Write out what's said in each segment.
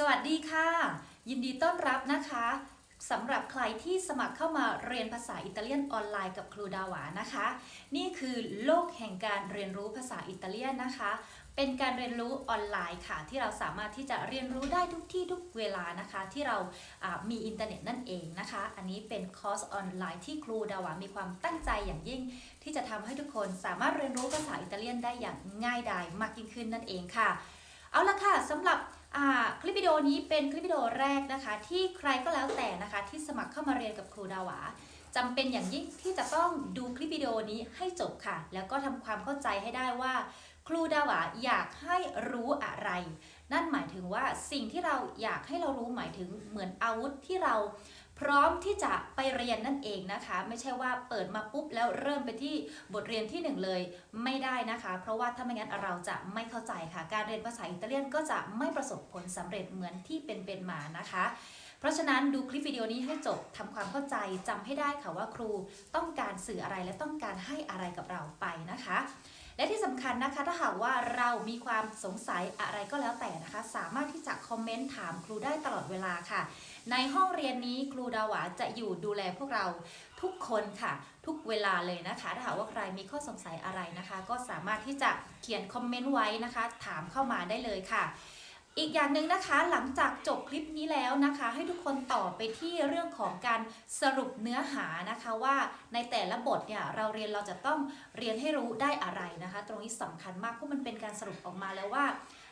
สวัสดีค่ะ ยินดีต้อนรับนะคะสำหรับใครที่สมัครเข้ามาเรียนภาษาอิตาเลียนออนไลน์กับครูดาวานะคะ นี่คือโลกแห่งการเรียนรู้ภาษาอิตาเลียนนะคะ เป็นการเรียนรู้ออนไลน์ค่ะ ที่เราสามารถที่จะเรียนรู้ได้ทุกที่ทุกเวลานะคะ ที่เรามีอินเทอร์เน็ตนั่นเองนะคะ อันนี้เป็นคอร์สออนไลน์ที่ครูดาวามีความตั้งใจอย่างยิ่ง ที่จะทำให้ทุกคนสามารถเรียนรู้ภาษาอิตาเลียนได้อย่างง่ายดายมากยิ่งขึ้นนั่นเองค่ะ เอาละค่ะสำหรับ คลิปวิดีโอนี้เป็นคลิปวิดีโอแรกนะคะ ที่ใครก็แล้วแต่นะคะที่สมัครเข้ามาเรียนกับครูดาวาจำเป็นอย่างยิ่งที่จะต้องดูคลิปวิดีโอนี้ให้จบค่ะ แล้วก็ทำความเข้าใจให้ได้ว่า ครูดาวาอยากให้รู้อะไร นั่นหมายถึงว่าสิ่งที่เราอยากให้เรารู้หมายถึงเหมือนอาวุธที่เรา พร้อมที่จะไปเรียนนั่นเองนะคะ ไม่ใช่ว่าเปิดมาปุ๊บแล้วเริ่มไปที่บทเรียนที่หนึ่งเลยไม่ได้นะคะ เพราะว่าถ้าไม่งั้นเราจะไม่เข้าใจค่ะ การเรียนภาษาอิตาเลียนก็จะไม่ประสบผลสำเร็จเหมือนที่เป็นๆมานะคะเพราะฉะนั้นดูคลิปวิดีโอนี้ให้จบทำความเข้าใจจำให้ได้ค่ะว่าครูต้องการสื่ออะไรและต้องการให้อะไรกับเราไปนะคะ และที่สำคัญนะคะถ้าหากว่าเรามีความสงสัยอะไรก็แล้วแต่นะคะ สามารถที่จะคอมเมนต์ถามครูได้ตลอดเวลาค่ะ ในห้องเรียนนี้ครูดาวาจะอยู่ดูแลพวกเราทุกคนค่ะ ทุกเวลาเลยนะคะ ถ้าหากว่าใครมีข้อสงสัยอะไรนะคะ ก็สามารถที่จะเขียนคอมเมนต์ไว้นะคะ ถามเข้ามาได้เลยค่ะ อีกอย่างหนึ่งนะคะหลังจากจบคลิปนี้แล้วนะคะ ให้ทุกคนต่อไปที่เรื่องของการสรุปเนื้อหานะคะว่าในแต่ละบทเนี่ยเราเรียนเราจะต้องเรียนให้รู้ได้อะไรนะคะ ตรงนี้สำคัญมากเพราะมันเป็นการสรุปออกมาแล้วว่า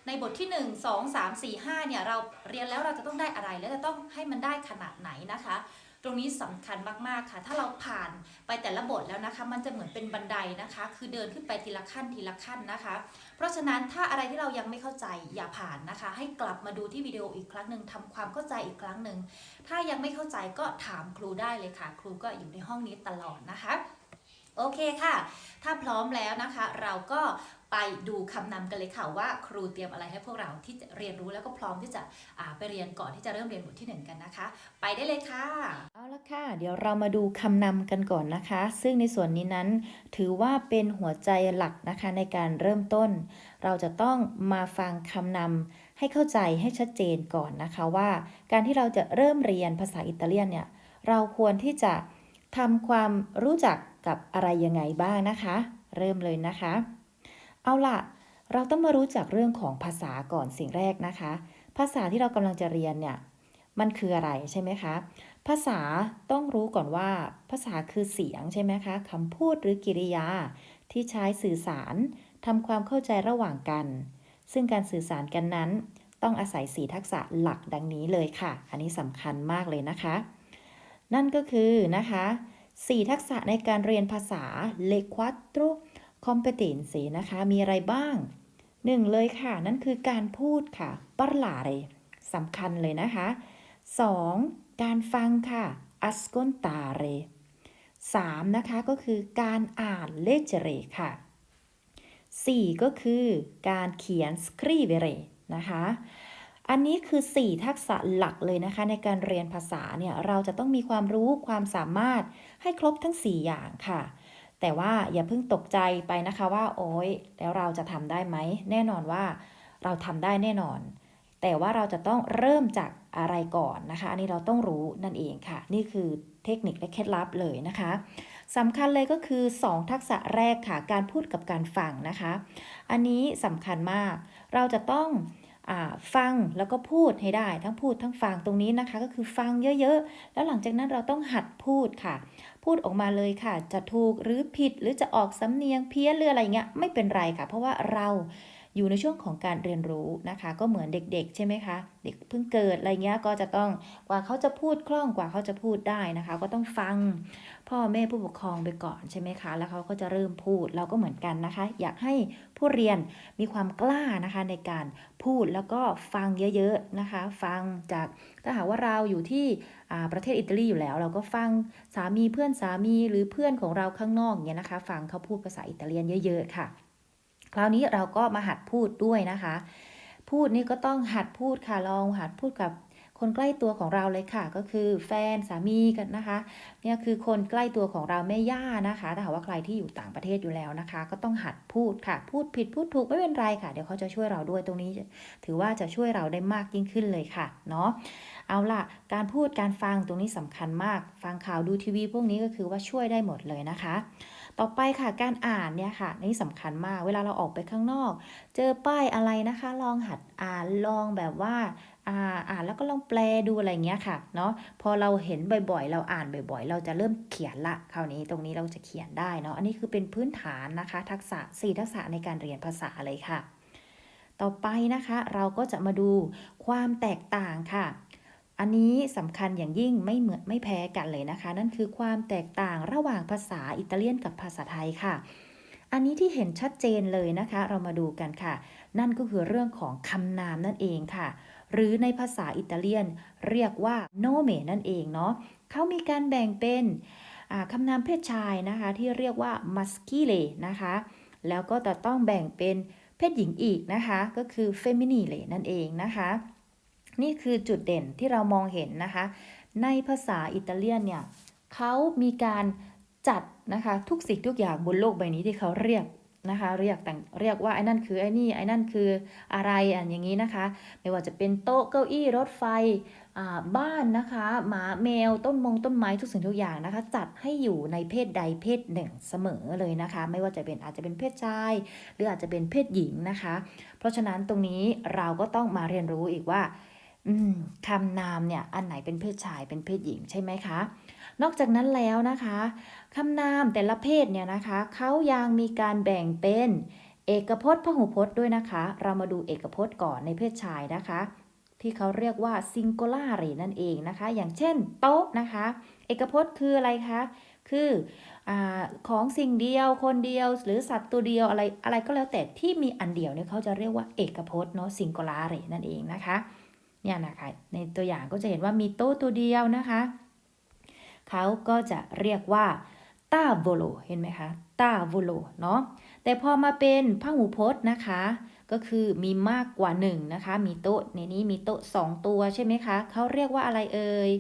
ในบทที่ 1 2 3 4 5เนี่ยเราเรียนแล้วเราจะต้องได้อะไร และจะต้องให้มันได้ขนาดไหนนะคะ ตรงนี้สำคัญมากๆค่ะ ถ้าเราผ่านไปแต่ละบทแล้วนะคะ มันจะเหมือนเป็นบันไดนะคะ คือเดินขึ้นไปทีละขั้นทีละขั้นนะคะ เพราะฉะนั้นถ้าอะไรที่เรายังไม่เข้าใจอย่าผ่านนะคะ ให้กลับมาดูที่วิดีโออีกครั้งหนึ่งทำความเข้าใจอีกครั้งหนึ่งถ้ายังไม่เข้าใจก็ถามครูได้เลยค่ะ ครูก็อยู่ในห้องนี้ตลอดนะคะ โอเคค่ะ ถ้าพร้อมแล้วนะคะ เราก็ไปดูคำนำกันเลยค่ะว่าครูเตรียมอะไรให้พวกเราที่จะเรียนรู้แล้วก็พร้อมที่จะไปเรียนก่อนที่จะเริ่มเรียนบทที่หนึ่งกันนะคะ ไปได้เลยค่ะ เอาละค่ะ เดี๋ยวเรามาดูคำนำกันก่อนนะคะ ซึ่งในส่วนนี้นั้น ถือว่าเป็นหัวใจหลักนะคะในการเริ่มต้น เราจะต้องมาฟังคำนำให้เข้าใจให้ชัดเจนก่อนนะคะว่า การที่เราจะเริ่มเรียนภาษาอิตาเลียนเนี่ยเราควรที่จะทำความรู้จัก กับอะไรยังไงบ้างนะคะ เริ่มเลยนะคะ เอาล่ะ เราต้องมารู้จักเรื่องของภาษาก่อนสิ่งแรกนะคะ ภาษาที่เรากำลังจะเรียนเนี่ยมันคืออะไรใช่ไหมคะ ภาษาต้องรู้ก่อนว่า ภาษาคือเสียงใช่ไหมคะคำพูดหรือกิริยา ที่ใช้สื่อสารทำความเข้าใจระหว่างกัน ซึ่งการสื่อสารกันนั้น ต้องอาศัยสีทักษะหลักดังนี้เลยค่ะ อันนี้สำคัญมากเลยนะคะ นั่นก็คือนะคะ สี่ทักษะในการเรียนภาษา le quattro competenze นะคะ มีอะไรบ้างหนึ่งเลยค่ะ นั่นคือการพูดค่ะ parlare สำคัญเลยนะคะ 2. การฟังค่ะ ascoltare 3. นะคะ ก็คือการอ่าน leggere ค่ะ 4. ก็คือการเขียน scrivere นะคะ อันนี้คือ 4 ทักษะหลักเลยนะคะ ในการเรียนภาษาเนี่ยเราจะต้องมีความรู้ความสามารถให้ครบทั้ง 4 อย่างค่ะ แต่ว่าอย่าเพิ่งตกใจไปนะคะว่าโอ๊ยแล้วเราจะทำได้ไหม แน่นอนว่าเราทำได้แน่นอน แต่ว่าเราจะต้องเริ่มจากอะไรก่อนนะคะ อันนี้เราต้องรู้นั่นเองค่ะ นี่คือเทคนิคและเคล็ดลับเลยนะคะสำคัญเลยก็คือ 2 ทักษะแรกค่ะ การพูดกับการฟังนะคะ อันนี้สำคัญมาก เราจะต้อง ฟังแล้วก็พูดให้ได้ ทั้งพูดทั้งฟังตรงนี้นะคะ ก็คือฟังเยอะๆ แล้วหลังจากนั้นเราต้องหัดพูดค่ะ พูดออกมาเลยค่ะ จะถูกหรือผิดหรือจะออกสำเนียงเพี้ยนหรืออะไรเงี้ยไม่เป็นไรค่ะ เพราะว่าเรา อยู่ในช่วงของการเรียนรู้นะคะ ก็เหมือนเด็กๆ ใช่ไหมคะ เด็กเพิ่งเกิดอะไรเงี้ยก็จะต้องกว่าเขาจะพูดคล่องกว่าเขาจะพูดได้นะคะ ก็ต้องฟังพ่อแม่ผู้ปกครองไปก่อนใช่ไหมคะ แล้วเขาก็จะเริ่มพูดเราก็เหมือนกันนะคะ อยากให้ผู้เรียนมีความกล้านะคะในการพูดแล้วก็ฟังเยอะๆนะคะ ฟังจากถ้าหากว่าเราอยู่ที่ประเทศอิตาลีอยู่แล้ว เราก็ฟังสามีเพื่อนสามีหรือเพื่อนของเราข้างนอกเนี่ยนะคะ ฟังเขาพูดภาษาอิตาเลียนเยอะ ๆ ค่ะ คราวนี้เราก็มาหัดพูดด้วยนะคะ พูดนี่ก็ต้องหัดพูดค่ะลองหัดพูดกับคนใกล้ตัวของเราเลยค่ะ ก็คือแฟนสามีกันนะคะเนี่ยคือคนใกล้ตัวของเราแม่ย่านะคะถ้าหากว่าใครที่อยู่ต่างประเทศอยู่แล้วนะคะ ก็ต้องหัดพูดค่ะ พูดผิดพูดถูกไม่เป็นไรค่ะ เดี๋ยวเขาจะช่วยเราด้วยตรงนี้ ถือว่าจะช่วยเราได้มากยิ่งขึ้นเลยค่ะเนาะเอาล่ะ การพูดการฟังตรงนี้สำคัญมาก ฟังข่าวดูทีวีพวกนี้ก็คือว่าช่วยได้หมดเลยนะคะ ต่อไปค่ะการอ่านเนี่ยค่ะนี่สำคัญมาก เวลาเราออกไปข้างนอก เจอป้ายอะไรนะคะ ลองหัดอ่านลองแบบว่าอ่าอ่านแล้วก็ลองแปลดูอะไรเงี้ยค่ะเนาะพอเราเห็นบ่อยๆ เราอ่านบ่อยๆ เราจะเริ่มเขียนละคราวนี้ตรงนี้เราจะเขียนได้เนาะอันนี้คือเป็นพื้นฐานนะคะ ทักษะ 4 ทักษะในการเรียนภาษาเลยค่ะ ต่อไปนะคะ เราก็จะมาดูความแตกต่างค่ะ อันนี้สำคัญอย่างยิ่งไม่เหมือนไม่แพ้กันเลยนะคะ นั่นคือความแตกต่างระหว่างภาษาอิตาเลียนกับภาษาไทยค่ะ อันนี้ที่เห็นชัดเจนเลยนะคะ เรามาดูกันค่ะ นั่นก็คือเรื่องของคำนามนั่นเองค่ะ หรือในภาษาอิตาเลียนเรียกว่าโนเมนั่นเองเนาะเขามีการแบ่งเป็นคำนามเพศชายนะคะที่เรียกว่า maschile นะคะ แล้วก็จะต้องแบ่งเป็นเพศหญิงอีกนะคะ ก็คือ feminile นั่นเองนะคะ นี่คือจุดเด่นที่เรามองเห็นนะคะ ในภาษาอิตาเลียนเนี่ยเขามีการจัดนะคะทุกสิ่งทุกอย่างบนโลกใบนี้ที่เขาเรียกนะคะเรียกแต่งเรียกว่าไอ้นั่นคือไอ้นี่ไอ้นั่นคืออะไรอันอย่างนี้นะคะ ไม่ว่าจะเป็นโต๊ะเก้าอี้รถไฟบ้านนะคะหมาแมวต้นมงต้นไม้ทุกสิ่งทุกอย่างนะคะ จัดให้อยู่ในเพศใดเพศหนึ่งเสมอเลยนะคะ ไม่ว่าจะเป็นอาจจะเป็นเพศชาย หรืออาจจะเป็นเพศหญิงนะคะ เพราะฉะนั้นตรงนี้เราก็ต้องมาเรียนรู้อีกว่า คำนามเนี่ยอันไหนเป็นเพศชายเป็นเพศหญิงใช่ไหมคะ นอกจากนั้นแล้วนะคะคำนามแต่ละเพศเนี่ยนะคะเขายังมีการแบ่งเป็นเอกพจน์พหูพจน์ด้วยนะคะ เรามาดูเอกพจน์ก่อนในเพศชายนะคะ ที่เขาเรียกว่า singolare นั่นเองนะคะ อย่างเช่น โต๊ะนะคะ เอกพจน์คืออะไรคะคืออของสิ่งเดียวคนเดียว หรือสัตว์ตัวเดียวอะไรอะไรก็แล้วแต่ที่มีอันเดียวเนี่ยเขาจะเรียกว่าเอกพจน์เนาะ singolare นั่นเองนะคะ เนี่ยนะคะในตัวอย่างก็จะเห็นว่ามีโต๊ะตัวเดียวนะคะเขาก็จะเรียกว่าตาโวโลเห็นไหมคะตาโวโลเนาะแต่พอมาเป็นพหูพจน์นะคะ ก็คือมีมากกว่าหนึ่งนะคะ มีโต๊ะในนี้มีโต๊ะสองตัวใช่ไหมคะเขาเรียกว่าอะไรเอ่ย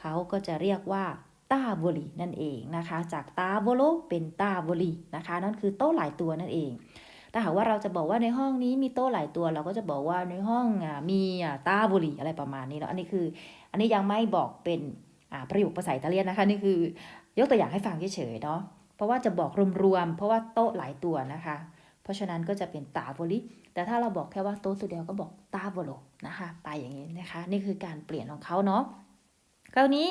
เขาก็จะเรียกว่าตาโวลีนั่นเองนะคะ จากตาโวโลเป็นตาโวลีนะคะ นั่นคือโต๊ะหลายตัวนั่นเอง ถ้าหากว่าเราจะบอกว่าในห้องนี้มีโต๊ะหลายตัว เราก็จะบอกว่าในห้องมีตาบุหรี่อะไรประมาณนี้แล้วอันนี้คือ อันนี้ยังไม่บอกเป็นประโยคภาษาอิตาเลียนนะคะนี่คือยกตัวอย่างให้ฟังเฉยๆเนาะเพราะว่าจะบอกรวมๆเพราะว่าโต๊ะหลายตัวนะคะ เพราะฉะนั้นก็จะเป็นตาโวลีแต่ถ้าเราบอกแค่ว่าโต๊ะตัวเดียวก็บอกตาโวโลนะคะ ไปอย่างนี้นะคะ นี่คือการเปลี่ยนของเขาเนาะคราวนี้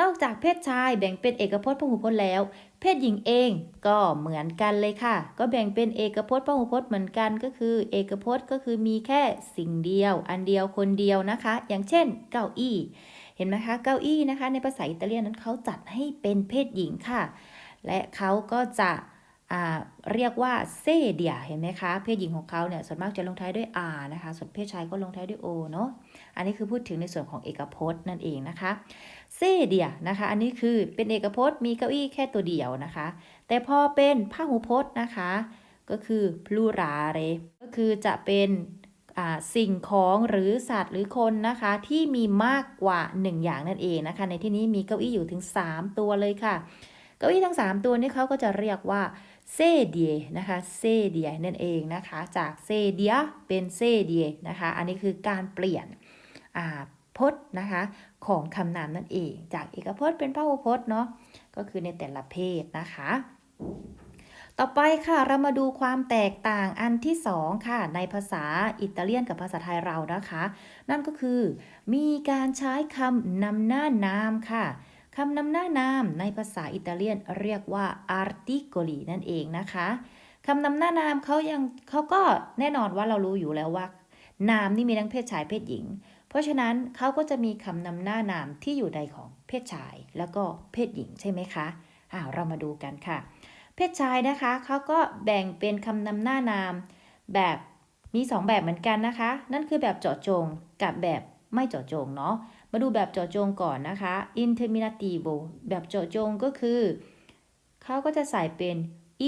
นอกจากเพศชายแบ่งเป็นเอกพจน์พหูพจน์แล้ว เพศหญิงเองก็เหมือนกันเลยค่ะ ก็แบ่งเป็นเอกพจน์พหูพจน์เหมือนกันก็คือ เอกพจน์ก็คือมีแค่สิ่งเดียว อันเดียวคนเดียวนะคะ อย่างเช่น เก้าอี้ เห็นไหมคะเก้าอี้นะคะ ในภาษาอิตาเลียนนั้นเขาจัดให้เป็นเพศหญิงค่ะ และเขาก็จะเรียกว่าเซเดียเห็นไหมคะ เพศหญิงของเขาเนี่ยส่วนมากจะลงท้ายด้วย r นะคะ ส่วนเพศชายก็ลงท้ายด้วย o เนาะอันนี้คือพูดถึงในส่วนของเอกพจน์นั่นเองนะคะ เซเดียนะคะ อันนี้คือเป็นเอกพจน์มีเก้าอี้แค่ตัวเดียวนะคะ แต่พอเป็นพหูพจน์นะคะ ก็คือ plurale ก็คือจะเป็นอ่าสิ่งของหรือสัตว์หรือคนนะคะ ที่มีมากกว่า 1 อย่างนั่นเองนะคะ ในที่นี้มีเก้าอี้อยู่ถึง 3 ตัวเลยค่ะ เก้าอี้ทั้ง 3 ตัวนี้เขาก็จะเรียกว่าเซเดียนะคะเซเดียนั่นเองนะคะ จากเซเดียเป็นเซเดียนะคะ อันนี้คือการเปลี่ยนอ่าพจน์นะคะ ของคำนามนั่นเอง จากเอกพจน์เป็นพหูพจน์เนาะก็คือในแต่ละเพศนะคะ ต่อไปค่ะเรามาดูความแตกต่างอันที่สองค่ะ ในภาษาอิตาเลียนกับภาษาไทยเรานะคะ นั่นก็คือ มีการใช้คำนำหน้านามค่ะคำนำหน้านามในภาษาอิตาเลียนเรียกว่า articoli นั่นเองนะคะคำนำหน้านามเขายังเขาก็แน่นอนว่าเรารู้อยู่แล้วว่า นามนี่มีทั้งเพศชายเพศหญิง เพราะฉะนั้นเขาก็จะมีคำนำหน้านามที่อยู่ในของเพศชาย แล้วก็เพศหญิงใช่ไหมคะอ้าวเรามาดูกันค่ะ เพศชายนะคะเขาก็แบ่งเป็นคำนำหน้านามแบบมี 2 แบบเหมือนกันนะคะ นั่นคือแบบเจาะจงกับแบบไม่เจาะจงเนาะ มาดูแบบเจาะจงก่อนนะคะ interminativo แบบเจาะจงก็คือ เขาก็จะใส่เป็น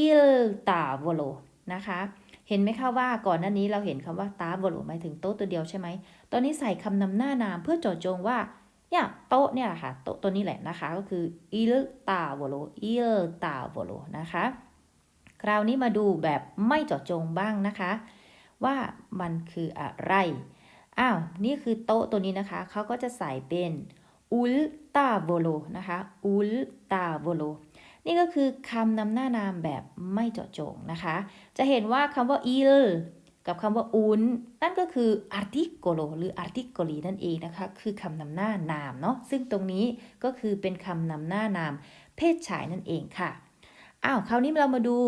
il tavolo นะคะ เห็นไหมคะว่าก่อนหน้านี้เราเห็นคำว่าตาโวโลหมายถึงโต๊ะตัวเดียวใช่ไหม ตอนนี้ใส่คำนำหน้านามเพื่อจาะจงว่าเนี่ยโต๊ะเนี่ยค่ะโต๊ะตัวนี้แหละนะคะ ก็คือ il tavolo il tavolo นะคะ คราวนี้มาดูแบบไม่เจาะจงบ้างนะคะ ว่ามันคืออะไร อ้าวนี่คือโต๊ะตัวนี้นะคะเขาก็จะใส่เป็น ul tavolo นะคะ ul tavolo นี่ก็คือคำนำหน้านามแบบไม่เจาะจงนะคะ จะเห็นว่าคำว่า il กับคำว่า un นั่นก็คือ articolo หรือ articoli นั่นเองนะคะ คือคำนำหน้านามเนาะ ซึ่งตรงนี้ก็คือเป็นคำนำหน้านาม เพศชายนั่นเองค่ะ อ้าว คราวนี้เรามาดู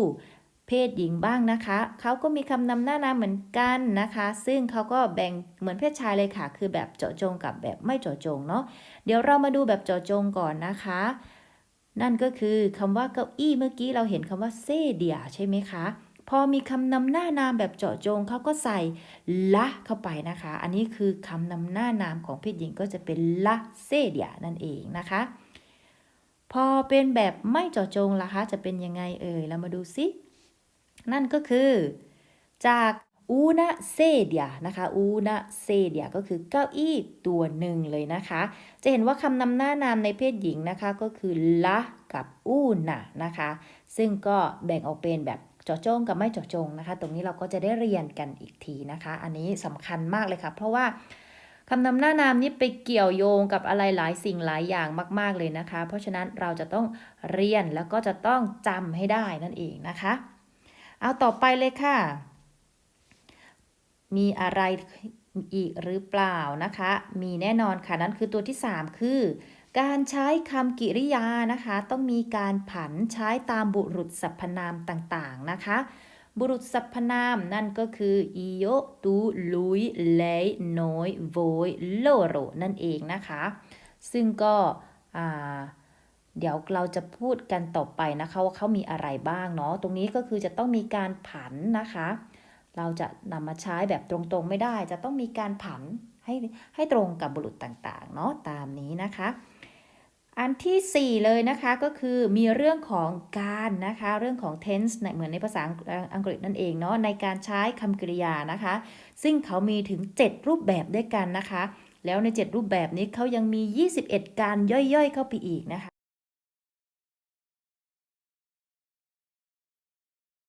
เพศหญิงบ้างนะคะ เขาก็มีคำนำหน้านามเหมือนกันนะคะ ซึ่งเขาก็แบ่งเหมือนเพศชายเลยค่ะ คือแบบเจาะจงกับแบบไม่เจาะจงเนาะ เดี๋ยวเรามาดูแบบเจาะจงก่อนนะคะ นั่นก็คือคำว่าเก้าอี้เมื่อกี้เราเห็นคำว่าเซเดียใช่ไหมคะ พอมีคำนำหน้านามแบบเจาะจงเขาก็ใส่ละเข้าไปนะคะ อันนี้คือคำนำหน้านามของเพศหญิงก็จะเป็นละเซเดียนั่นเองนะคะ พอเป็นแบบไม่เจาะจงล่ะคะ จะเป็นยังไงเอ่ยเรามาดูซิ นั่นก็คือ จาก una sedia นะคะ una sedia ก็คือเก้าอี้ตัวหนึ่งเลยนะคะ จะเห็นว่าคำนำหน้านามในเพศหญิงนะคะ ก็คือ la กับ una นะคะ ซึ่งก็แบ่งออกเป็นแบบเจาะจงกับไม่เจาะจงนะคะ ตรงนี้เราก็จะได้เรียนกันอีกทีนะคะ อันนี้สำคัญมากเลยค่ะ เพราะว่าคำนำหน้านามนี้ไปเกี่ยวโยงกับอะไรหลายสิ่งหลายอย่างมาก ๆเลยนะคะ เพราะฉะนั้นเราจะต้องเรียนแล้วก็จะต้องจำให้ได้นั่นเองนะคะ เอาต่อไปเลยค่ะ มีอะไรอีกหรือเปล่านะคะ มีแน่นอนค่ะ นั่นคือตัวที่ 3 คือ การใช้คำกริยานะคะ ต้องมีการผันใช้ตามบุรุษสรรพนามต่างๆนะคะ บุรุษสรรพนามนั่นก็คือ io tu lui lei noi voi loro นั่นเองนะคะ ซึ่งก็เดี๋ยวเราจะพูดกันต่อไปนะคะว่าเขามีอะไรบ้างเนาะ ตรงนี้ก็คือจะต้องมีการผันนะคะ เราจะนำมาใช้แบบตรงๆไม่ได้ จะต้องมีการผันให้ให้ตรงกับบุรุษต่างๆเนาะตามนี้นะคะ อันที่ 4 เลยนะคะก็คือมีเรื่องของการนะคะเรื่องของ tense ในเหมือนในภาษาอังกฤษนั่นเองเนาะในการใช้คำกริยานะคะ ซึ่งเขามีถึง 7 รูปแบบด้วยกันนะคะ แล้วใน 7 รูปแบบนี้เขายังมี 21 การย่อยๆ เข้าไปอีกนะคะ